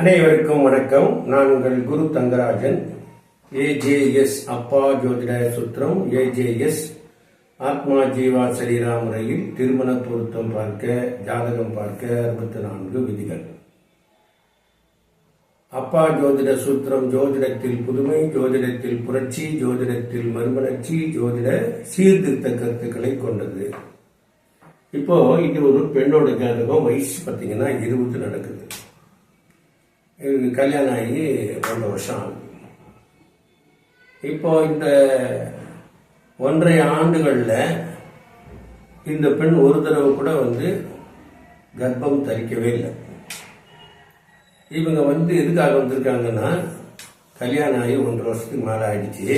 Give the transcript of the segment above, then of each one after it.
அனைவருக்கும் வணக்கம். நான் உங்கள் குரு தங்கராஜன். ஏஜேஎஸ் அப்பா ஜோதிட சுத்திரம். ஏஜேஎஸ் ஆத்மா ஜீவா சரீரா முறையில் திருமண பொருத்தம் பார்க்க ஜாதகம் பார்க்க அறுபத்தி நான்கு விதிகள். அப்பா ஜோதிட சூத்திரம் ஜோதிடத்தில் புதுமை ஜோதிடத்தில் புரட்சி ஜோதிடத்தில் மறுமலர்ச்சி ஜோதிட சீர்திருத்த கருத்துக்களை கொண்டது. இப்போ இது ஒரு பெண்ணோட ஜாதகம் வயசு பார்த்தீங்கன்னா இருபது நடக்குது. கல்யாணம் ஆகி ரெண்டு வருஷம் ஆகுது. இப்போ இந்த ஒன்றரை ஆண்டுகளில் இந்த பெண் ஒரு தடவை கூட வந்து கர்ப்பம் தரிக்கவே இல்லை. இவங்க வந்து எதுக்காக வந்திருக்காங்கன்னா கல்யாணம் ஆகி ஒன்றரை வருஷத்துக்கு மேலே ஆயிடுச்சு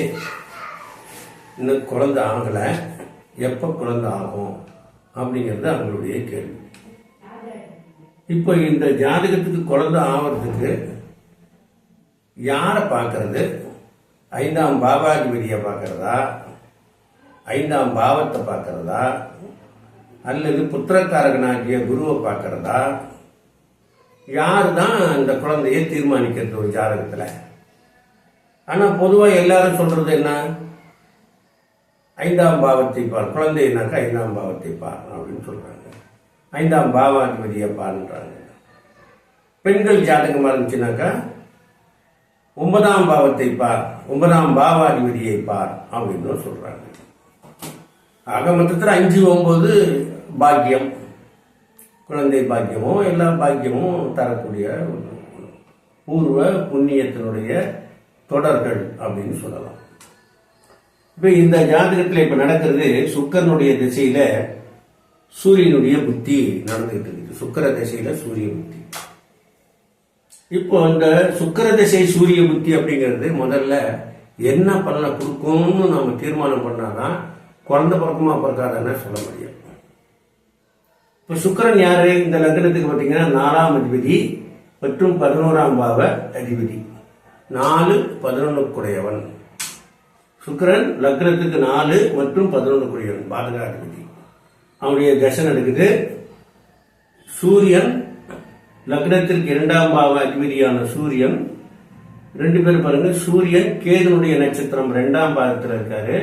இன்னும் குழந்தை ஆகலை. எப்போ குழந்தை ஆகும் அப்படிங்கிறது அவங்களுடைய கேள்வி. இப்போ இந்த ஜாதகத்துக்கு குழந்தை ஆவறதுக்கு யாரை பார்க்கறது? ஐந்தாம் பாவாதிபதியை பார்க்கறதா? ஐந்தாம் பாவத்தை பார்க்கறதா? அல்லது புத்திரக்காரகனாகிய குருவை பார்க்கறதா? யார் தான் இந்த குழந்தையை தீர்மானிக்கிறது ஒரு ஜாதகத்தில்? ஆனால் பொதுவாக எல்லாரும் சொல்றது என்ன? ஐந்தாம் பாவத்தை பார் குழந்தைனாக்கா ஐந்தாம் பாவத்தை பார் அப்படின்னு சொல்றாங்க. ஐந்தாம் பாவாதிபதியை பாருன்றாங்க பெண்கள் ஜாதகமாக இருந்துச்சுனாக்கா ஒன்பதாம் பாவத்தை பார் ஒன்பதாம் பாவாதிபதியை பார் அப்படின்னு சொல்றாங்க. ஆக மொத்தத்தில் அஞ்சு ஒன்பது பாக்கியம். குழந்தை பாக்கியமும் எல்லா பாக்கியமும் தரக்கூடிய பூர்வ புண்ணியத்தினுடைய தொடர்கள் அப்படின்னு சொல்லலாம். இப்போ இந்த ஜாதகத்தில் இப்போ நடக்கிறது சுக்கரனுடைய திசையில் சூரியனுடைய புத்தி நடந்துகிட்டு இருக்குது சுக்கர திசையில சூரிய புத்தி. இப்போ இந்த சுக்கர திசை சூரிய புத்தி அப்படிங்கிறது முதல்ல என்ன பலனை கொடுக்கும்னு நாம தீர்மானம் பண்ணாதான் குழந்த பிறக்குமா பிறக்காதன்னு சொல்ல முடியும். இப்போ சுக்கரன் யாரு? இந்த லக்னத்துக்கு பார்த்தீங்கன்னா நாலாம் அதிபதி மற்றும் பதினோராம் பாவ அதிபதி. நாலு பதினொன்னுக்குடையவன். சுக்கரன் லக்னத்துக்கு நாலு மற்றும் பதினொன்னுக்குடையவன் பாதகாதிபதி. அவனுடைய தசை நடக்குது சூரியன் லக்னத்திற்கு இரண்டாம் பாவ அதிபதியான சூரியன். ரெண்டு பேரும் பாருங்க சூரியன் கேதுனுடைய நட்சத்திரம் ரெண்டாம் பாதத்தில் இருக்காரு.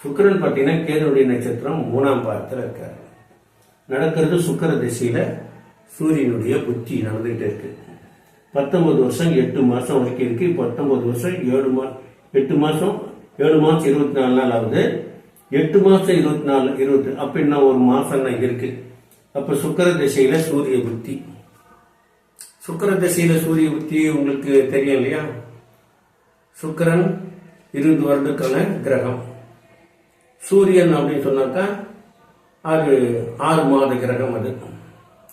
சுக்கரன் பார்த்தீங்கன்னா கேதுனுடைய நட்சத்திரம் மூணாம் பாதத்தில் இருக்காரு. நடக்கிறது சுக்கர திசையில சூரியனுடைய புத்தி நடந்துகிட்டு இருக்கு. பத்தொன்பது வருஷம் எட்டு மாசம் வரைக்கும் இருக்கு. பத்தொன்பது வருஷம் ஏழு மா எட்டு மாசம் ஏழு மாசம் இருபத்தி நாலு நாள் ஆகுது. எட்டு மாசம் இருபத்தி நாலு இருபது அப்படின்னா ஒரு மாசம் தான் இருக்கு? அப்ப சுக்கர திசையில சூரிய புத்தி. சுக்கர திசையில சூரிய புத்தி உங்களுக்கு தெரியும் இல்லையா? சுக்கரன் இருபது வருடக்கான கிரகம். சூரியன் அப்படின்னு சொன்னாக்கா அது ஆறு மாத கிரகம் அது.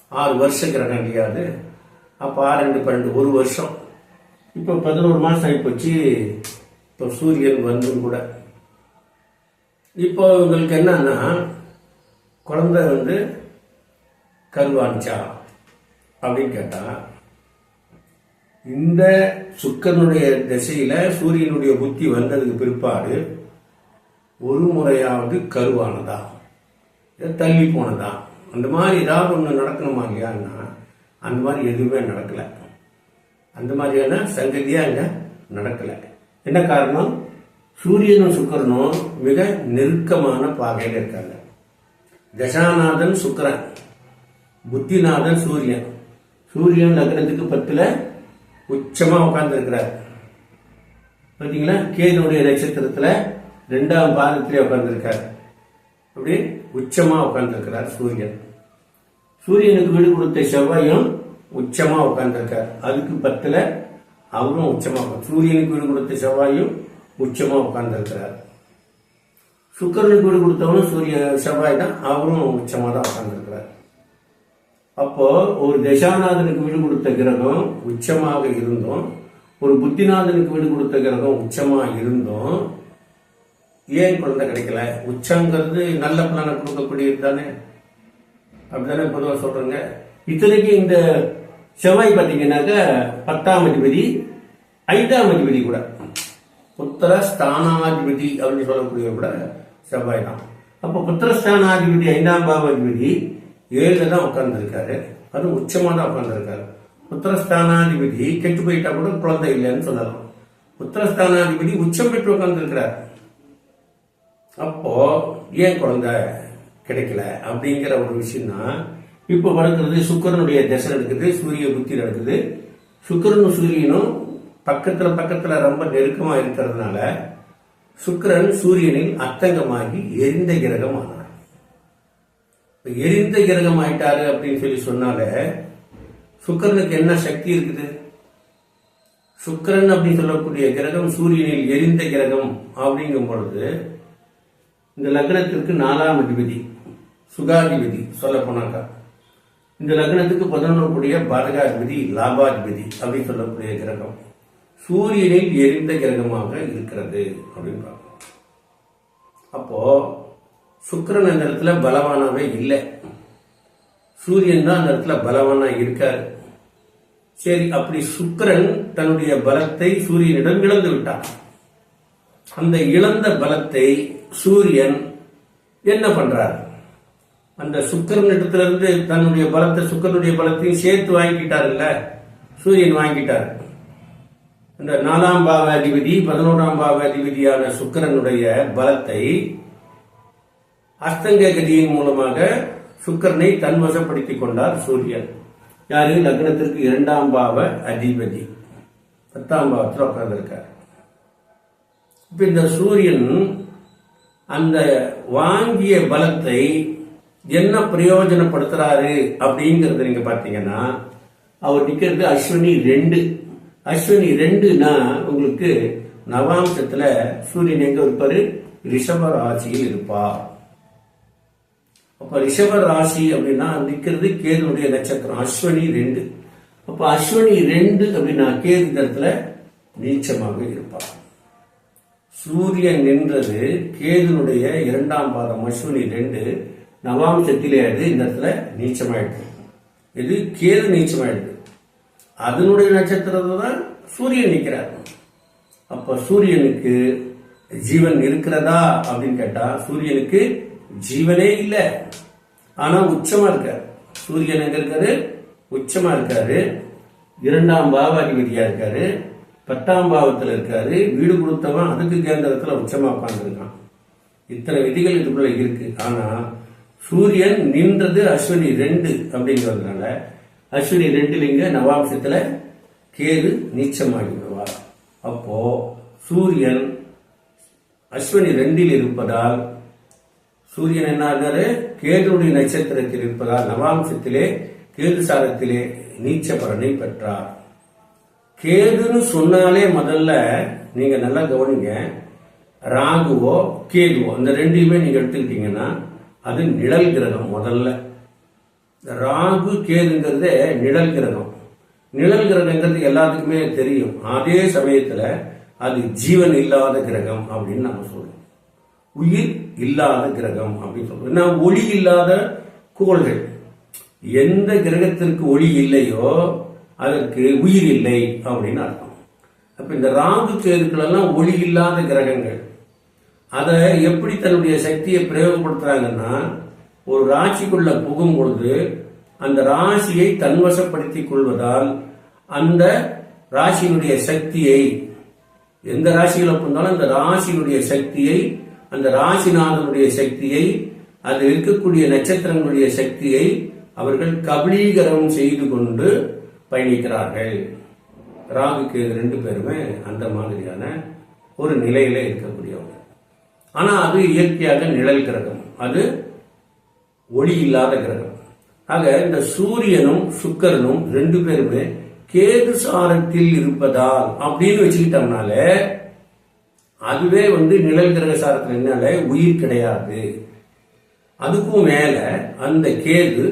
ஆறு வருஷ கிரகம் இல்லையா அது? அப்போ ஆறு ரெண்டு பன்னெண்டு ஒரு வருஷம். இப்போ பதினோரு மாதம் ஆகிப்போச்சு இப்போ சூரியன் வந்தும் கூட. இப்போ இவங்களுக்கு என்னன்னா குழந்தை வந்து கருவானிச்சா அப்படின்னு கேட்டா இந்த சுக்கரனுடைய திசையில சூரியனுடைய புத்தி வந்ததுக்கு பிற்பாடு ஒரு முறையாவது கருவானதா தள்ளி போனதா அந்த மாதிரி ஏதாவது ஒன்று நடக்கணுமா இல்லையான்னா அந்த மாதிரி எதுவுமே நடக்கலை. அந்த மாதிரியான சங்கதியாக இங்கே நடக்கலை. என்ன காரணம்? சூரியனும் சுக்கரனும் மிக நெருக்கமான பாகையில் இருக்காங்க. தசாநாதன் சுக்கரன் புத்திநாதன் சூரியன். சூரியன் லக்னத்துக்கு பத்துல உச்சமா உட்கார்ந்துருக்கிறார். பாத்தீங்களா? கேதுனுடைய நட்சத்திரத்துல ரெண்டாம் பாதத்திலே உட்கார்ந்துருக்கார். அப்படி உச்சமா உட்கார்ந்துருக்கிறார் சூரியன். சூரியனுக்கு வீடு கொடுத்த செவ்வாயும் உச்சமா உட்கார்ந்துருக்கார். அதுக்கு பத்துல அவரும் உச்சமா சூரியனுக்கு வீடு கொடுத்த செவ்வாயும் உச்சமா உட்கார்ந்துருக்கிறார். சுக்கரனுக்கு வீடு கொடுத்தவனும் சூரிய செவ்வாய் தான். அவரும் உச்சமாக தான் உட்கார்ந்துருக்கிறார். அப்போ ஒரு தசாநாதனுக்கு வீடு கொடுத்த கிரகம் உச்சமாக இருந்தும். ஒரு புத்திநாதனுக்கு வீடு கொடுத்த கிரகம் உச்சமா இருந்தும். ஏன் குழந்தை கிடைக்கல? உச்சங்கிறது நல்ல பலனை கொடுக்கக்கூடியது தானே? அப்படிதானே பொதுவாக சொல்றேங்க. இத்தனைக்கு இந்த செவ்வாய் பார்த்தீங்கன்னாக்க பத்தாம் அதிபதி ஐந்தாம் அதிபதி கூட. புத்திர ஸ்தானாதிபதி அப்படின்னு சொல்லக்கூடிய கூட செவ்வாய் தான். அப்போ புத்திரஸ்தானாதிபதி ஐந்தாம் பாவாதிபதி ஏழுல தான் உட்கார்ந்துருக்காரு. அது உச்சமாக தான் உட்கார்ந்துருக்காரு. உத்தரஸ்தானாதிபதி கெட்டு போயிட்டா கூட குழந்தை இல்லைன்னு சொல்லலாம். உத்தரஸ்தானாதிபதி உச்சம் பெற்று உட்கார்ந்துருக்கிறார். அப்போ ஏன் குழந்தை கிடைக்கல அப்படிங்கிற ஒரு விஷயம் தான் இப்போ வளர்க்குறது சுக்கரனுடைய தசை நடக்குது சூரிய புத்தி நடக்குது. சுக்கரனும் சூரியனும் பக்கத்துல பக்கத்துல ரொம்ப நெருக்கமா இருக்கிறதுனால சுக்கிரன் சூரியனில் அத்தங்கமாகி எரிந்த கிரகம் ஆனார் எரிந்த கிரகம் ஆயிட்டாரு அப்படின்னு சொல்லி சொன்னாலே சுக்கிரனுக்கு என்ன சக்தி இருக்குது? சுக்கிரன் அப்படின்னு சொல்லக்கூடிய கிரகம் சூரியனில் எரிந்த கிரகம் அப்படிங்கும் பொழுது இந்த லக்னத்திற்கு நாலாம் அதிபதி சுகாதிபதி சொல்ல போனாக்கா. இந்த லக்னத்துக்கு பதினொன்று கூடிய பாதகாதிபதி லாபாதிபதி அப்படின்னு சொல்லக்கூடிய கிரகம். சூரியனில் எரிந்த கிரகமாக இருக்கிறது அப்படின்னு பார்க்கணும் அப்போ சுக்கிரன் அந்த இடத்துல பலவானாவே இல்லை. சூரியன் தான் அந்த இடத்துல பலவானா இருக்காரு. சரி அப்படி சுக்கிரன் தன்னுடைய பலத்தை சூரியனிடம் இழந்து விட்டான். அந்த இழந்த பலத்தை சூரியன் என்ன பண்றார்? அந்த சுக்கரன் இடத்திலிருந்து தன்னுடைய பலத்தை சுக்கரனுடைய பலத்தையும் சேர்த்து வாங்கிக்கிட்டாருல்ல? சூரியன் வாங்கிட்டார். இந்த நாலாம் பாவ அதிபதி பதினோராம் பாவ அதிபதியான சுக்கிரனுடைய பலத்தை அஸ்தங்க கதியின் மூலமாக சுக்கரனை தன்வசப்படுத்திக் கொண்டார் சூரியன். யாரு? லக்னத்திற்கு இரண்டாம் பாவ அதிபதி. பத்தாம் பாவத்தில் உட்கார்ந்திருக்கார் இப்ப இந்த சூரியன் அந்த வாங்கிய பலத்தை என்ன பிரயோஜனப்படுத்துறாரு அப்படிங்கறத நீங்க பாத்தீங்கன்னா அவர் நிக்கிறது அஸ்வினி ரெண்டு. அஸ்வினி ரெண்டுனா உங்களுக்கு நவாம்சத்துல சூரியன் எங்க இருப்பாரு? ரிஷப ராசியில் இருப்பார். அப்ப ரிஷப ராசி அப்படின்னா நிக்கிறது கேதுனுடைய நட்சத்திரம் அஸ்வினி ரெண்டு. அப்ப அஸ்வினி ரெண்டு அப்படின்னா கேது இந்த இடத்துல நீச்சமாக இருப்பார். சூரியன் நின்றது கேதுனுடைய இரண்டாம் பாதம் அஸ்வினி ரெண்டு. நவாம்சத்திலே அது இந்த இடத்துல நீச்சமாயிடுது இது கேது நீச்சமாயிடுது அதனுடைய நட்சத்திரத்தை தான் சூரியன் நிற்கிறார் அப்ப சூரியனுக்கு ஜீவன் இருக்கிறதா அப்படின்னு கேட்டா சூரியனுக்கு ஜீவனே இல்லை. ஆனா உச்சமா இருக்காரு. சூரியன் எங்க இருக்காரு? உச்சமா இருக்காரு. இரண்டாம் பாவாதிபதியா இருக்காரு. பத்தாம் பாவத்தில் இருக்காரு. வீடு கொடுத்தவன் அதுக்கு கேந்திரத்தில் உச்சமா உட்காந்துருக்கான் இத்தனை விதிகள் இதுக்குள்ள இருக்கு. ஆனா சூரியன் நின்றது அஸ்வினி ரெண்டு அப்படிங்கிறதுனால அஸ்வினி ரெண்டுலிங்க நவாம்சத்துல கேது நீச்சமாகி விடுவார் அப்போ சூரியன் அஸ்வினி ரெண்டில் இருப்பதால் சூரியன் என்ன ஆகிறாரு? கேதுடைய நட்சத்திரத்தில் இருப்பதால் நவாம்சத்திலே கேது சாரத்திலே நீச்ச பலனை பெற்றார். கேதுன்னு சொன்னாலே முதல்ல நீங்க நல்லா கவனிங்க. ராகுவோ கேதுவோ அந்த ரெண்டையுமே நீங்க எடுத்துக்கிட்டீங்கன்னா அது நிழல் கிரகம் முதல்ல. ராகு கேதுங்கிறது நிழல் கிரகம். நிழல் கிரகங்கிறது எல்லாத்துக்குமே தெரியும். அதே சமயத்துல அது ஜீவன் இல்லாத கிரகம் அப்படின்னு நம்ம சொல்றோம். உயிர் இல்லாத கிரகம் அப்படின்னு சொல்றோம். ஏன்னா ஒளி இல்லாத கோள்கள் எந்த கிரகத்திற்கு ஒளி இல்லையோ அதற்கு உயிர் இல்லை அப்படின்னு அர்த்தம். அப்ப இந்த ராகு கேதுக்கள் எல்லாம் ஒளி இல்லாத கிரகங்கள். அதை எப்படி தன்னுடைய சக்தியை பிரயோகப்படுத்துறாங்கன்னா ஒரு ராசிக்குள்ள புகும் பொழுது அந்த ராசியை தன்வசப்படுத்திக் கொள்வதால் அந்த ராசியினுடைய சக்தியை எந்த ராசிகளை புகுந்தாலும் அந்த ராசியினுடைய சக்தியை அந்த ராசிநாதனுடைய சக்தியை அது இருக்கக்கூடிய நட்சத்திரங்களுடைய சக்தியை அவர்கள் கபலீகரம் செய்து கொண்டு பயணிக்கிறார்கள். ராகுக்கு ரெண்டு பேருமே அந்த மாதிரியான ஒரு நிலையில இருக்கக்கூடியவங்க. ஆனா அது இயற்கையாக நிழல் கிரகம். அது ஒளி இல்லாத கிரகம். ஆக இந்த சூரியனும் சுக்கரனும் ரெண்டு பேருமே கேது சாரத்தில் இருப்பதால் அப்படின்னு வச்சுக்கிட்டோம்னால அதுவே வந்து நிழல் கிரக சாரத்தில் என்னால உயிர் கிடையாது. அதுக்கும் மேல அந்த கேது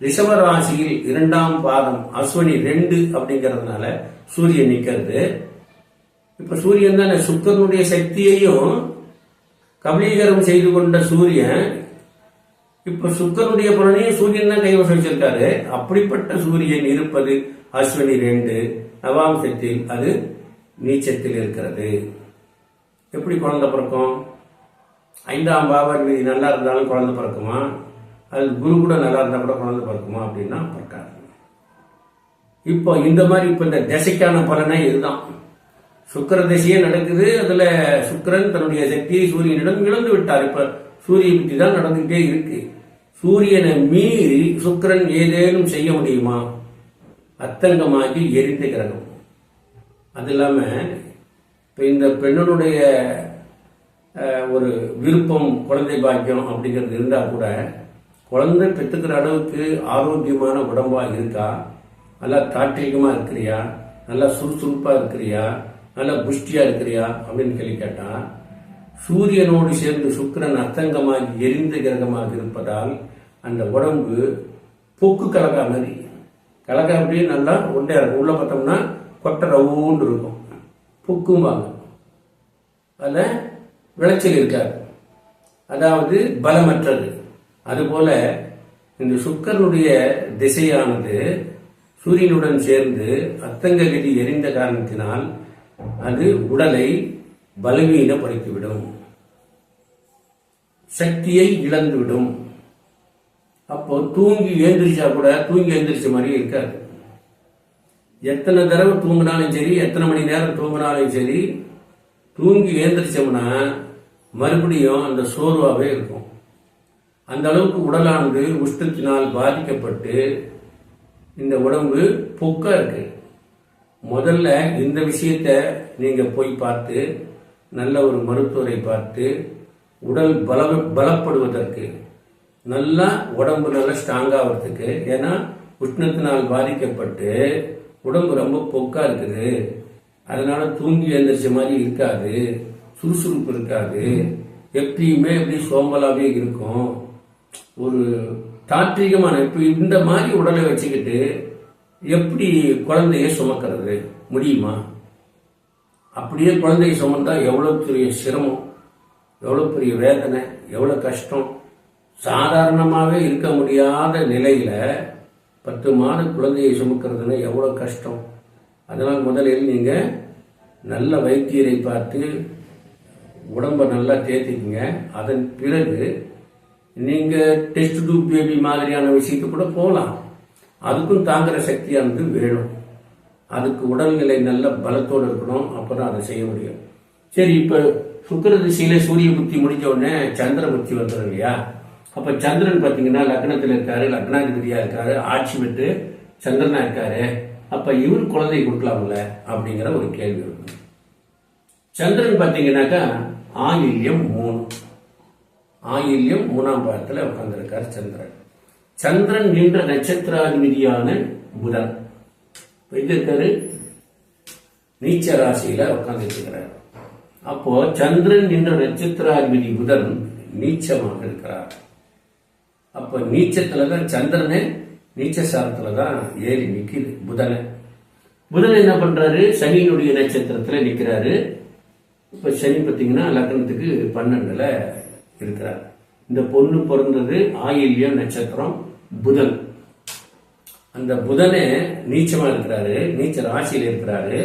ரிஷபராசியில் இரண்டாம் பாதம் அஸ்வனி ரெண்டு அப்படிங்கிறதுனால சூரியன் நிற்கிறது இப்ப சூரியன் தானே சுக்கரனுடைய சக்தியையும் கபலீகரம் செய்து கொண்ட சூரியன் இப்ப சுக்கருடைய பலனையும் சூரியன் தான் கைவசம் வச்சிருக்காரு. அப்படிப்பட்ட சூரியன் இருப்பது அஸ்வினி ரெண்டு. நவாம்சத்தில் அது நீச்சத்தில் இருக்கிறது. எப்படி குழந்தை பிறக்கும்? ஐந்தாம் பாவாதிபதி நல்லா இருந்தாலும் குழந்தை பிறக்குமா? அது குரு கூட நல்லா இருந்தா கூட குழந்தை பிறக்குமா அப்படின்னா பிறக்காது. இப்போ இந்த மாதிரி இப்போ இந்த திசைக்கான பலனை இதுதான். சுக்கர திசையே நடக்குது. அதுல சுக்கரன் தன்னுடைய சக்தியை சூரியனிடம் இழந்து விட்டார். இப்ப சூரிய புத்தி தான் நடந்துகிட்டே இருக்கு. சூரியனை மீறி சுக்கிரன் ஏதேனும் செய்ய முடியுமா? அத்தங்கமாகி எரிந்த கிரகம். அது இல்லாம இப்ப இந்த பெண்ணனுடைய ஒரு விருப்பம் குழந்தை பாக்கியம் அப்படிங்கிறது இருந்தா கூட குழந்தை பெற்றுக்கிற அளவுக்கு ஆரோக்கியமான உடம்பா இருக்கா? நல்லா தாட்சிகமா இருக்கிறியா? நல்லா சுறுசுறுப்பா இருக்கிறியா? நல்லா புஷ்டியா இருக்கிறியா? அப்படின்னு கேள்வி கேட்டால் சூரியனோடு சேர்ந்து சுக்கிரன் அத்தங்கமாகி எரிந்த கிரகமாக இருப்பதால் அந்த உடம்பு பொக்கு கலக்கா மாதிரி. கலக்கா அப்படியே நல்லா ஒன்றே இருக்கும். உள்ள பார்த்தோம்னா கொட்டை ரவுண்டு இருக்கும். பொக்கும்பாங்க அதில் விளைச்சல் இருக்காது. அதாவது பலமற்றது. அதுபோல இந்த சுக்கரனுடைய திசையானது சூரியனுடன் சேர்ந்து அத்தங்ககதி எரிந்த காரணத்தினால் அது உடலை பலவீனப்படுத்திவிடும் சக்தியை இழந்துவிடும். அப்போ தூங்கி எழுந்திரிச்சா கூட தூங்கி எழுந்திரிச்ச மாதிரி இருக்காது. எத்தனை தடவை தூங்கினாலும் சரி எத்தனை மணி நேரம் தூங்கினாலும் சரி தூங்கி எழுந்திரிச்சோம்னா மறுபடியும் அந்த சோர்வாகவே இருக்கும். அந்த அளவுக்கு உடலானது உஷ்ணத்தினால் பாதிக்கப்பட்டு இந்த உடம்பு பொக்கா இருக்கு. முதல்ல இந்த விஷயத்த நீங்க போய் பார்த்து நல்ல ஒரு மருத்துவரை பார்த்து உடல் பல பலப்படுவதற்கு நல்லா உடம்பு நல்லா ஸ்ட்ராங் ஆகிறதுக்கு ஏன்னா உஷ்ணத்தினால் பாதிக்கப்பட்டு உடம்பு ரொம்ப பொக்கா இருக்குது. அதனால தூங்கி எழுந்திரிச்ச மாதிரி இருக்காது சுறுசுறுப்பு இருக்காது. எப்பயுமே எப்படி சோம்பலாவே இருக்கும். ஒரு தாத்ரீகமான இப்ப இந்த மாதிரி உடலை வச்சுக்கிட்டு எப்படி குழந்தைய சுமக்கிறது? முடியுமா? அப்படியே குழந்தையை சுமந்தா எவ்வளவு பெரிய சிரமம் எவ்வளவு பெரிய வேதனை எவ்வளவு கஷ்டம். சாதாரணமாகவே இருக்க முடியாத நிலையில பத்து மாத குழந்தையை சுமக்கிறதுனா எவ்வளோ கஷ்டம். அதனால் முதலில் நீங்கள் நல்ல வைத்தியரை பார்த்து உடம்பை நல்லா தேத்திக்குங்க. அதன் பிறகு நீங்கள் டெஸ்ட் டூப் பேபி மாதிரியான விஷயத்துக்கு கூட போகலாம். அதுக்கும் தாங்குகிற சக்தியானது வேணும். அதுக்கு உடல்நிலை நல்ல பலத்தோடு இருக்கணும் அப்பதான் அதை செய்ய முடியும். சரி இப்ப சுக்கர திசையில சூரிய புத்தி முடிஞ்ச உடனே சந்திர புத்தி வந்துடும் இல்லையா? அப்ப சந்திரன் பாத்தீங்கன்னா லக்னத்துல இருக்காரு லக்னாதிபதியா இருக்காரு ஆட்சி பெற்று சந்திரனா இருக்காரு. அப்ப இவர் குழந்தை கொடுக்கலாம்ல அப்படிங்கிற ஒரு கேள்வி இருக்கும் சந்திரன் பாத்தீங்கன்னாக்கா ஆயில்யம் மூணு. ஆயில்யம் மூணாம் பாகத்துல உட்கார்ந்திருக்கார் சந்திரன். சந்திரன் நின்ற நட்சத்திராதிபதியான புதன். இப்ப நீச்ச ராசியில உட்கார்ந்துருக்கிறார் அப்போ சந்திரன் என்ற நட்சத்திராதிபதி புதன் நீச்சமாக இருக்கிறார். அப்ப நீச்சத்துல தான் சந்திரனே நீச்ச சாரத்துல தான் ஏறி நிக்குது புதனை. புதன் என்ன பண்றாரு? சனியினுடைய நட்சத்திரத்துல நிற்கிறாரு இப்ப சனி பார்த்தீங்கன்னா லக்னத்துக்கு பன்னெண்டுல இருக்கிறார். இந்த பொண்ணு பிறந்தது ஆயில்யம் நட்சத்திரம் புதன். அந்த புதனே நீச்சமா இருக்கிறாரு நீச்ச ராசியில் இருக்கிறாரு.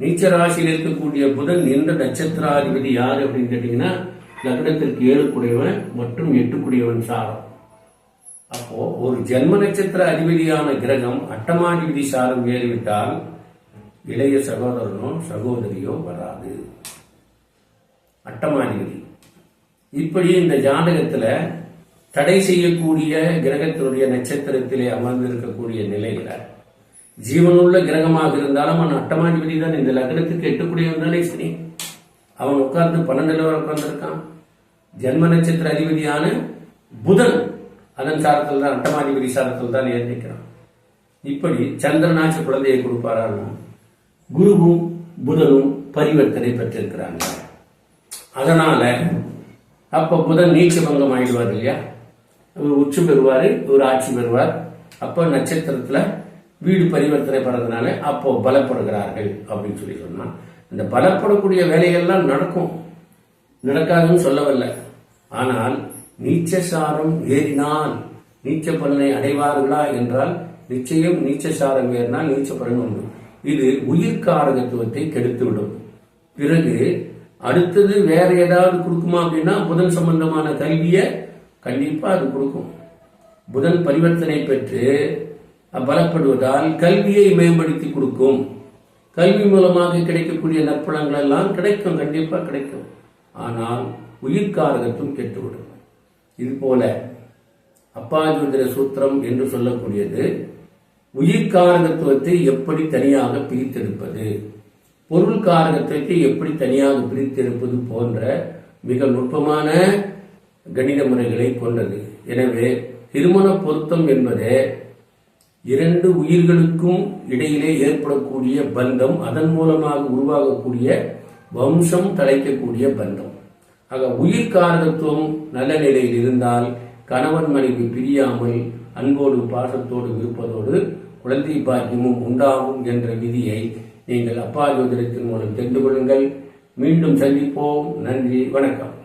நீச்ச ராசியில் இருக்கக்கூடிய புதன் எந்த நட்சத்திராதிபதி யாரு அப்படின்னு கேட்டீங்கன்னா லக்னத்திற்கு ஏழுக்குடையவன் மற்றும் எட்டுக்குடையவன் சாரம். அப்போ ஒரு ஜென்ம நட்சத்திர அதிபதியான கிரகம் அட்டமாதிபதி சாரம் ஏறிவிட்டால் இளைய சகோதரனோ சகோதரியோ வராது. அட்டமாதிபதி. இப்படி இந்த ஜாதகத்துல தடை செய்யக்கூடிய கிரகத்தினுடைய நட்சத்திரத்திலே அமர்ந்திருக்கக்கூடிய நிலையில ஜீவனுள்ள கிரகமாக இருந்தாலும் அவன் அட்டமாதிபதி தான். இந்த லக்னத்துக்கு எட்டுக்கூடியவன் தானே சரி அவன் உட்கார்ந்து பன்னெண்டு வரை உட்கார்ந்துருக்கான். ஜென்ம நட்சத்திர அதிபதியான புதன் அதன் சாரத்தில் தான் அட்டமாதிபதி சாரத்தில் தான் ஏற்றிக்கிறான் இப்படி சந்திரனாட்சி குழந்தையை கொடுப்பாரான்னு குருவும் புதனும் பரிவர்த்தனை பெற்றிருக்கிறாங்க. அதனால அப்ப புதன் நீச்ச பங்கம் ஆயிடுவார் இல்லையா? உச்சி பெறுவாரு ஒரு ஆட்சி பெறுவார். அப்போ நட்சத்திரத்துல வீடு பரிவர்த்தனை பண்றதுனால அப்போ பலப்படுகிறார்கள் அப்படின்னு சொல்லி சொன்னால் இந்த பலப்படக்கூடிய வேலைகள்லாம் நடக்கும். நடக்காதுன்னு சொல்லவில்லை. ஆனால் நீச்சசாரம் ஏறினால் நீச்ச பலனை அடைவார்களா என்றால் நிச்சயம் நீச்சசாரம் ஏறினால் நீச்ச பலன் உண்டு. இது உயிர்காரகத்துவத்தை கெடுத்துவிடும். பிறகு அடுத்தது வேற ஏதாவது கொடுக்குமா அப்படின்னா புதன் சம்பந்தமான கல்வியை கண்டிப்பா அது கொடுக்கும். புதன் பரிவர்த்தனை பெற்று பலப்படுவதால் கல்வியை மேம்படுத்தி கொடுக்கும். கல்வி மூலமாக கிடைக்கக்கூடிய நற்பலன்கள் எல்லாம் கிடைக்கும் கண்டிப்பா கிடைக்கும். ஆனால் உயிர்காரகத்தும் கெட்டுவிடும். இது போல அப்பாஜோதிர சூத்திரம் என்று சொல்லக்கூடியது உயிர்காரகத்துவத்தை எப்படி தனியாக பிரித்தெடுப்பது பொருள் காரகத்துவத்தை எப்படி தனியாக பிரித்தெடுப்பது போன்ற மிக நுட்பமான கணித முறைகளை கொண்டது. எனவே திருமண பொருத்தம் என்பது இரண்டு உயிர்களுக்கும் இடையிலே ஏற்படக்கூடிய பந்தம் அதன் மூலமாக உருவாகக்கூடிய வம்சம் தலைக்கக்கூடிய பந்தம். ஆக உயிர் காரகத்துவம் நல்ல நிலையில் இருந்தால் கணவன் மனைவி பிரியாமல் அன்போடு பாசத்தோடு இருப்பதோடு குழந்தை பாக்கியமும் உண்டாகும் என்ற விதியை நீங்கள் அப்பா ஜோதிடத்தின் மூலம் தெரிந்து கொள்ளுங்கள். மீண்டும் சந்திப்போம். நன்றி. வணக்கம்.